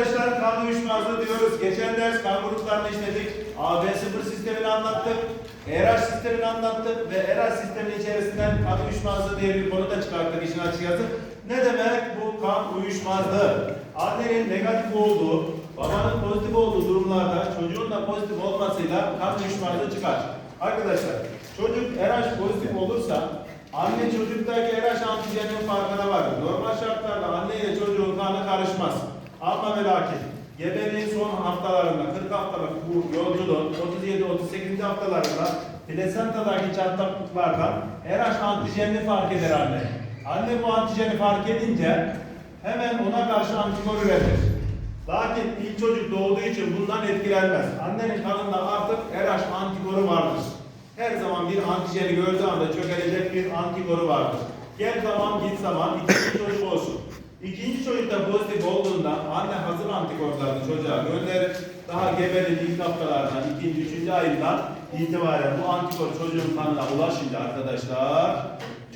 arkadaşlar kan uyuşmazlığı diyoruz. Geçen ders kan gruplarını işledik. AB0 sistemini anlattık. ERH sistemini anlattık ve ERH sisteminin içerisinden kan uyuşmazlığı diye bir konu da çıkarttık işin açıkçası. Ne demek bu kan uyuşmazlığı? Annenin negatif olduğu, babanın pozitif olduğu durumlarda çocuğun da pozitif olmasıyla kan uyuşmazlığı çıkar. Arkadaşlar çocuk RH pozitif olursa anne çocuktaki RH antijenin farkına vardır. Normal şartlarda anne ile çocuğun kanı karışmaz. Ama ve lakin gebeliğin son haftalarında 40 haftalık bu yolculuğun 37-38. haftalarında plasentadaki çatlaklıklardan RH antijenini fark eder anne. Anne bu antijeni fark edince hemen ona karşı antikor üretir. Lakin ilk çocuk doğduğu için bundan etkilenmez. Annenin kanında artık RH antikoru vardır. Her zaman bir antijeni gördüğü anda çökelecek bir antikoru vardır. Gel zaman git zaman ikinci çocuk olsun. İkinci çocuk da pozitif olduğunda anne hazır antikorlarını çocuğa gönderir. Daha gebeliğin ilk haftalardan, ikinci, üçüncü ayından itibaren bu antikor çocuğun kanına ulaşınca arkadaşlar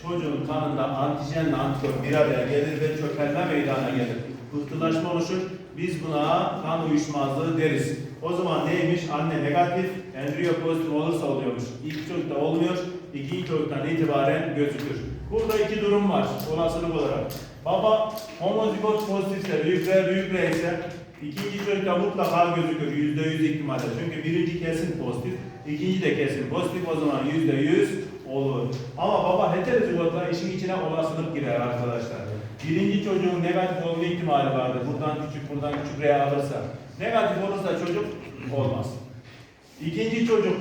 çocuğun kanında antijenle antikor bir araya gelir ve çökelme meydana gelir. Pıhtılaşma oluşur. Biz buna kan uyuşmazlığı deriz. O zaman neymiş? Anne negatif, embriyo pozitif olursa oluyormuş. İlk çocukta olmuyor, ikinci çocuktan itibaren gözükür. Burada iki durum var olasılık olarak. Baba homozigot pozitifse, büyük R büyük R ise ikinci çocukta mutlaka gözükür yüzde yüz ihtimalle. Çünkü birinci kesin pozitif, ikinci de kesin pozitif o zaman yüzde yüz olur. Ama baba heterozigotla işin içine olasılık girer arkadaşlar. Birinci çocuğun negatif olma ihtimali vardır. Buradan küçük, buradan küçük R alırsa. Negatif olursa çocuk olmaz. İkinci çocuk,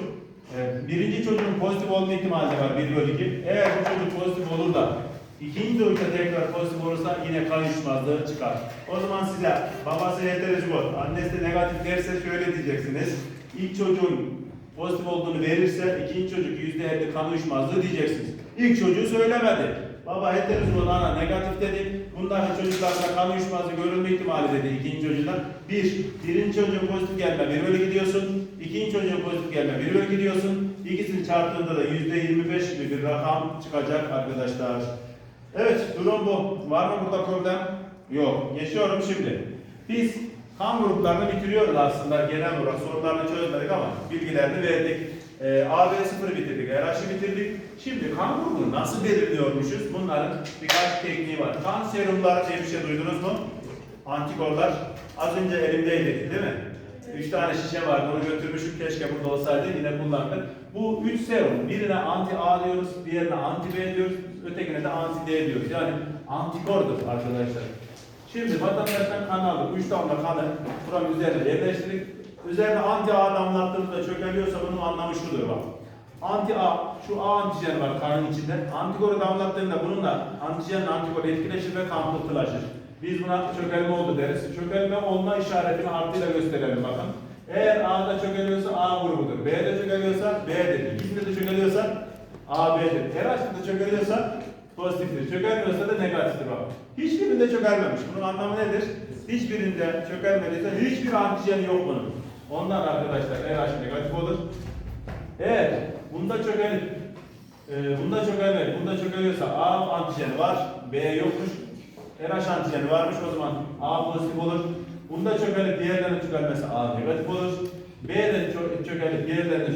birinci çocuğun pozitif olma ihtimali var 1 bölü 2. Eğer bu çocuk pozitif olur da ikinci çocukta tekrar pozitif olursa yine kan uyuşmazlığı çıkar. O zaman size babası heterozigot, annesi de negatif derse şöyle diyeceksiniz. İlk çocuğun pozitif olduğunu verirse ikinci çocuk yüzde elli kan uyuşmazlığı diyeceksiniz. İlk çocuğu söylemedi. Baba heterozigot ana negatif dedi. Bundaki çocuklarda kan uyuşmazlığı görülme ihtimali dedi ikinci çocuğundan. Bir, birinci çocuğun pozitif gelme bir bölü gidiyorsun. İkinci çocuğun pozitif gelme bir bölü gidiyorsun. İkisini çarptığında da yüzde yirmi beş gibi bir rakam çıkacak arkadaşlar. Evet durum bu. Var mı burada problem? Yok. Geçiyorum şimdi. Biz kan gruplarını bitiriyoruz aslında genel olarak. Sorularını çözmedik ama bilgilerini verdik. Ee, AB0 bitirdik, RH'ı bitirdik. Şimdi kan grubunu nasıl belirliyormuşuz? Bunların birkaç tekniği var. Kan serumlar diye bir şey duydunuz mu? Antikorlar. Az önce elimdeydi değil mi? Üç tane şişe vardı onu götürmüşüm keşke burada olsaydı yine kullandık. Bu üç serum birine anti A diyoruz, diğerine anti B diyoruz, ötekine de anti D diyoruz. Yani antikordur arkadaşlar. Şimdi vatandaştan kan aldık. Üç damla kanı buranın üzerine yerleştirdik. Üzerine anti A damlattığımızda çökeliyorsa bunun anlamı şudur bak. Anti A, şu A antijeni var kanın içinde. Antikoru damlattığında bununla antijenle antikor etkileşir ve kan pıhtılaşır. Biz buna çökelme oldu deriz. Çökelme olma işaretini artıyla gösterelim bakın. Eğer A'da çökeliyorsa A grubudur. B'de çökeliyorsa B'dir. İkisinde de çökeliyorsa A, B'dir. Her aşkında çökeliyorsa pozitiftir. Çökelmiyorsa da negatiftir bak. Hiçbirinde çökelmemiş. Bunun anlamı nedir? Hiçbirinde çökelmediyse hiçbir antijeni yok bunun. Ondan arkadaşlar RH negatif olur. Eğer bunda çökelip e, bunda çökelmedi, bunda çökeliyorsa A antijeni var, B yokmuş. RH antijeni varmış o zaman A pozitif olur. Bunda çökelip diğerlerine çökelmesi A negatif olur. B'den çö- çökelip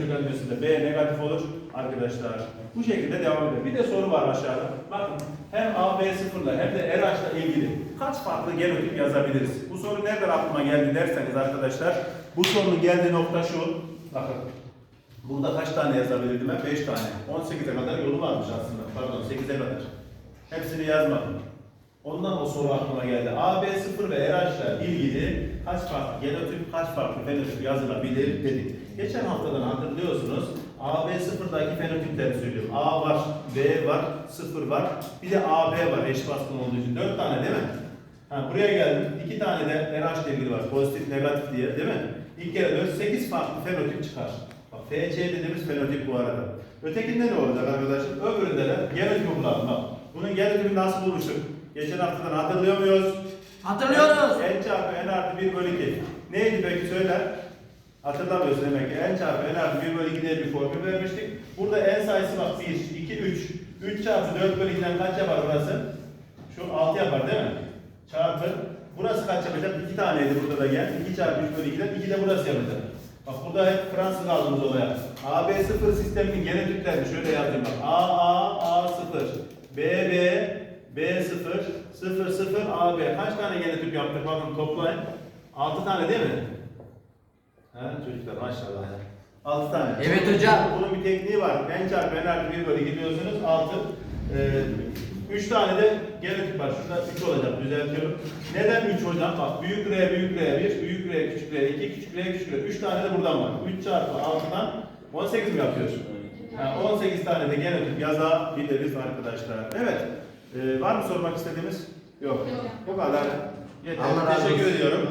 çökelmesi de B negatif olur arkadaşlar. Bu şekilde devam ediyor. Bir de soru var aşağıda. Bakın hem A, B sıfırla hem de RH'la ilgili kaç farklı genotip yazabiliriz? Bu soru nereden aklıma geldi derseniz arkadaşlar bu sorunun geldiği nokta şu. Bakın Burada kaç tane yazabilirdim ben? 5 tane. 18'e kadar yolu varmış aslında. Pardon 8'e kadar. Hepsini yazmadım. Ondan o soru aklıma geldi. A, B, 0 ve RH ile ilgili kaç farklı genotip, kaç farklı fenotip yazılabilir dedik. Geçen haftadan hatırlıyorsunuz. A, B, 0'daki fenotipleri söylüyorum. A var, B var, 0 var. Bir de A, B var eş baskın olduğu için. 4 tane değil mi? Ha, buraya geldim. 2 tane de RH ile ilgili var. Pozitif, negatif diye değil mi? İlk kere 4, 8 farklı fenotip çıkar. Bak FC dediğimiz fenotip bu arada. Ötekinde ne olacak arkadaşlar? Öbüründe de genotipi bulalım bak. Bunun genotipini nasıl bulmuştuk? Geçen haftadan hatırlıyor muyuz? Hatırlıyoruz. N çarpı N artı 1 bölü 2. Neydi peki söyler? Hatırlamıyorsun demek ki. N çarpı N artı 1 bölü 2 diye bir formül vermiştik. Burada N sayısı bak 1, 2, 3. 3 çarpı 4 bölü 2'den kaç yapar burası? Şu 6 yapar değil mi? Çarpı Burası kaç yapacak? 2 taneydi burada da gel. 2 çarpı 3 bölü 2'den 2 de burası yapacak. Bak burada hep Fransız aldığımız olaya. AB0 sisteminin genel türlerini şöyle yazayım bak. AA, A0, BB, B0, 0, 0, AB. Kaç tane genel tüp yaptık? Bakın toplayın. 6 tane değil mi? Ha, çocuklar maşallah ya. 6 tane. Evet hocam. Bunun bir tekniği var. N çarpı N artı 1 bölü gidiyorsunuz 6. 3 tane de genel tüp var. Şurada 3 olacak düzeltiyorum. Neden 3 hocam? Bak büyük R büyük R 1, büyük R küçük R 2, küçük R küçük R. 3 tane de buradan var. 3 çarpı 6'dan 18 mi yapıyor? Yani 18 tane de genel tüp yazabiliriz arkadaşlar. Evet. Ee, var mı sormak istediğimiz? Yok. Bu kadar. Yeter. Allah razı Teşekkür olsun. ediyorum.